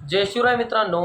जय शिवराय मित्रांनो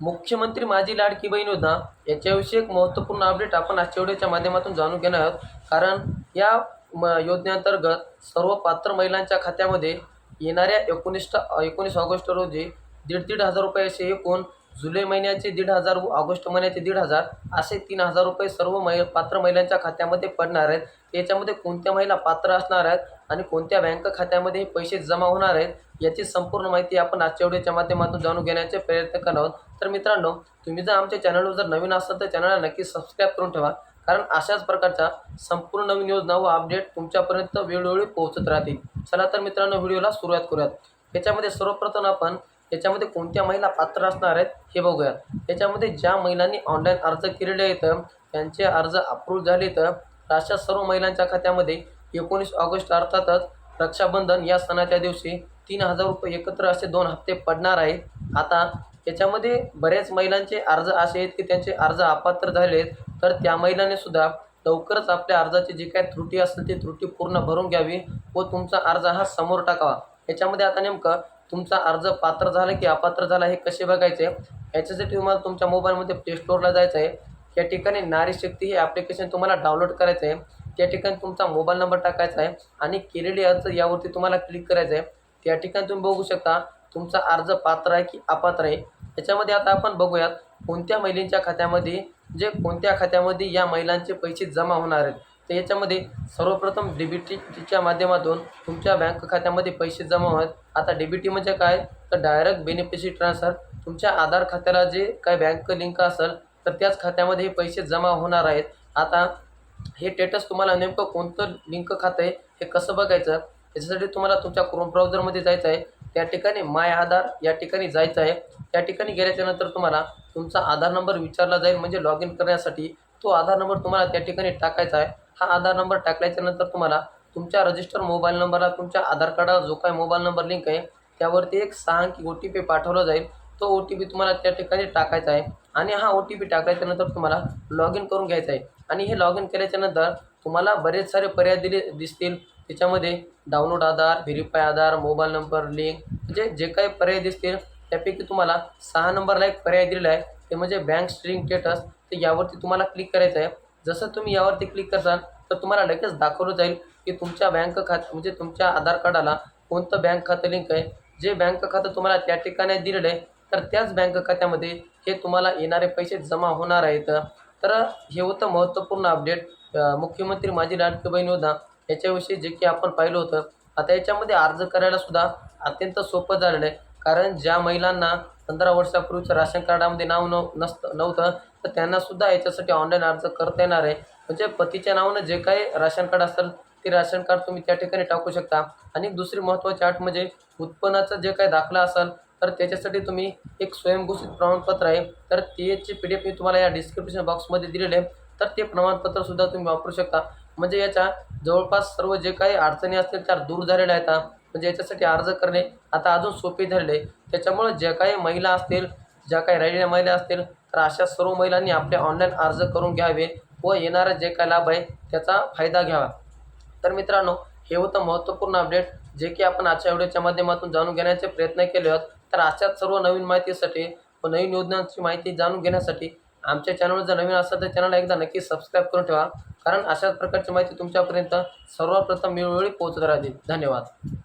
मुख्यमंत्री माझी लाडकी बहीण योजना याच्याविषयी एक महत्त्वपूर्ण अपडेट आपण आजच्या व्हिडिओच्या माध्यमातून जाणून घेणार आहोत. कारण या म योजनेअंतर्गत सर्व पात्र महिलांच्या खात्यामध्ये येणाऱ्या एकोणीस एकोणीस ऑगस्ट रोजी दीड दीड हजार रुपये असे एकूण जुलै महिन्याचे दीड हजार व ऑगस्ट महिन्याचे दीड हजार असे तीन हजार रुपये सर्व मै पात्र महिलांच्या खात्यामध्ये पडणार आहेत. याच्यामध्ये कोणत्या महिला पात्र असणार आहेत? आणि कोणत्या बँक खात्यामध्ये हे पैसे जमा होणार आहेत याची संपूर्ण माहिती आपण आजच्या व्हिडिओच्या माध्यमातून जाणून घेण्याचे प्रयत्न करणार आहोत. तर मित्रांनो तुम्ही जर आमच्या चॅनलवर जर नवीन असाल तर चॅनलला नक्की सबस्क्राईब करून ठेवा कारण अशाच प्रकारच्या संपूर्ण नवीन योजना व अपडेट तुमच्यापर्यंत वेळोवेळी पोहोचत राहतील. चला तर मित्रांनो व्हिडिओला सुरुवात करूयात. याच्यामध्ये सर्वप्रथम आपण याच्यामध्ये कोणत्या महिला पात्र असणार आहेत हे बघूयात. याच्यामध्ये ज्या महिलांनी ऑनलाईन अर्ज केलेले आहेत त्यांचे अर्ज अप्रूव्ह झाले तर अशा सर्व महिलांच्या खात्यामध्ये एकोणीस ऑगस्ट अर्थातच रक्षाबंधन या सणाच्या दिवशी तीन हजार रुपये एकत्र असे दोन हप्ते पडणार आहेत. आता याच्यामध्ये बऱ्याच महिलांचे अर्ज असे आहेत की त्यांचे अर्ज अपात्र झालेत. तर त्या महिलांनी सुद्धा लवकरच आपल्या अर्जाची जी काही त्रुटी असेल ती त्रुटी पूर्ण भरून घ्यावी व तुमचा अर्ज हा समोर टाकावा. याच्यामध्ये आता नेमकं तुमचा अर्ज पात्र झाला की अपात्र झाला हे कसे बघायचे? याच्यासाठी तुम्हाला तुमच्या मोबाईलमध्ये प्ले स्टोअरला जायचं आहे या ठिकाणी नारी शक्ती हे ॲप्लिकेशन तुम्हाला डाउनलोड करायचं आहे त्या ठिकाणी तुमचा मोबाईल नंबर टाकायचा आहे आणि केलेली अर्ज यावरती तुम्हाला क्लिक करायचं आहे. त्या ठिकाणी तुम्ही बघू शकता तुमचा अर्ज पात्र आहे की अपात्र आहे. याच्यामध्ये आता आपण बघूयात कोणत्या महिलेच्या खात्यामध्ये जे कोणत्या खात्यामध्ये या महिलांचे पैसे जमा होणार आहेत. तर याच्यामध्ये सर्वप्रथम डी बी टीच्या माध्यमातून तुमच्या बँक खात्यामध्ये पैसे जमा होत. आता डी बी टी म्हणजे काय? तर डायरेक्ट बेनिफिशरी ट्रान्सफर तुमच्या आधार खात्याला जे काय बँक लिंक असेल तर त्याच खात्यामध्ये हे पैसे जमा होणार आहेत. आता हे स्टेटस तुम्हाला नेमकं कोणतं लिंक खातं आहे हे कसं बघायचं याच्यासाठी तुम्हाला तुमच्या क्रोम ब्राउझरमध्ये जायचं आहे. त्या ठिकाणी माय आधार या ठिकाणी जायचं आहे. त्या ठिकाणी गेल्याच्यानंतर तुम्हाला तुमचा आधार नंबर विचारला जाईल म्हणजे लॉग इन करण्यासाठी. तो आधार नंबर तुम्हाला त्या ठिकाणी टाकायचा आहे. हा आधार नंबर टाकल्याच्यानंतर तुम्हाला तुमच्या रजिस्टर मोबाईल नंबरला तुमच्या आधार कार्डाला जो काही मोबाईल नंबर लिंक आहे त्यावरती एक सहा अंकी ओ टी पी पाठवला जाईल. तो ओ टी पी तुम्हाला त्या ठिकाणी टाकायचा आहे. आणि हा ओ टी पी टाकल्याच्यानंतर तुम्हाला लॉग इन करून घ्यायचा आहे. आणि हे लॉग इन केल्याच्यानंतर तुम्हाला बरेच सारे पर्याय दिले दिसतील. त्याच्यामध्ये download Aadhaar verify Aadhaar mobile number link म्हणजे जे काही पर्याय दिसतील त्यापैकी तुम्हाला सहा नंबरला एक पर्याय दिलेला आहे. ते म्हणजे बँक स्ट्रिंग स्टेटस तर यावरती तुम्हाला क्लिक करायचं आहे. जसं तुम्ही यावरती क्लिक करसाल तर तुम्हाला लगेच दाखवलं जाईल की तुमच्या बँक खात म्हणजे तुमच्या आधार कार्डाला कोणतं बँक खातं लिंक आहे. जे बँक खातं तुम्हाला त्या ठिकाणी दिलेलं आहे तर त्याच बँक खात्यामध्ये हे तुम्हाला येणारे पैसे जमा होणार आहेत. तर हे होतं महत्त्वपूर्ण अपडेट मुख्यमंत्री माझी लाडकी बहीण योजना याच्याविषयी जे की आपण पाहिलं होतं आता याच्यामध्ये अर्ज करायला सुद्धा अत्यंत सोपं झालेलं आहे. कारण ज्या महिलांना पंधरा वर्षापूर्वीचं राशन कार्डामध्ये नाव न नसतं नव्हतं तर त्यांनासुद्धा याच्यासाठी ऑनलाईन अर्ज करता येणार आहे. म्हणजे पतीच्या नावानं जे काही राशन कार्ड असेल ते राशन कार्ड तुम्ही त्या ठिकाणी टाकू शकता. आणि दुसरी महत्त्वाची अट म्हणजे उत्पन्नाचं जे काही दाखला असेल तर त्याच्यासाठी तुम्ही एक स्वयंघोषित प्रमाणपत्र आहे. तर त्याचे पी डी एफ मी तुम्हाला या डिस्क्रिप्शन बॉक्समध्ये दिलेले आहे. तर ते प्रमाणपत्रसुद्धा तुम्ही वापरू शकता. म्हणजे याच्या जवळपास सर्व जे काही अडचणी असतील त्या दूर झालेल्या आहेत. म्हणजे याच्यासाठी अर्ज करणे आता अजून सोपे झालेले आहे. त्याच्यामुळे ज्या काही महिला असतील ज्या काही राहिलेल्या महिला असतील तर अशा सर्व महिलांनी आपले ऑनलाईन अर्ज करून घ्यावे व येणारा जे काय लाभ आहे त्याचा फायदा घ्यावा. तर मित्रांनो हे होतं महत्त्वपूर्ण अपडेट जे की आपण आजच्या व्हिडिओच्या माध्यमातून जाणून घेण्याचे प्रयत्न केले आहेत. तर अशाच सर्व नवीन माहितीसाठी व नवीन योजनांची माहिती जाणून घेण्यासाठी आमच्या चॅनलवर जर नवीन असेल तर चॅनलला एकदा नक्की सबस्क्राईब करून ठेवा. कारण अशाच प्रकारची माहिती तुमच्यापर्यंत सर्वप्रथम वेळोवेळी पोहोचत राहते. धन्यवाद.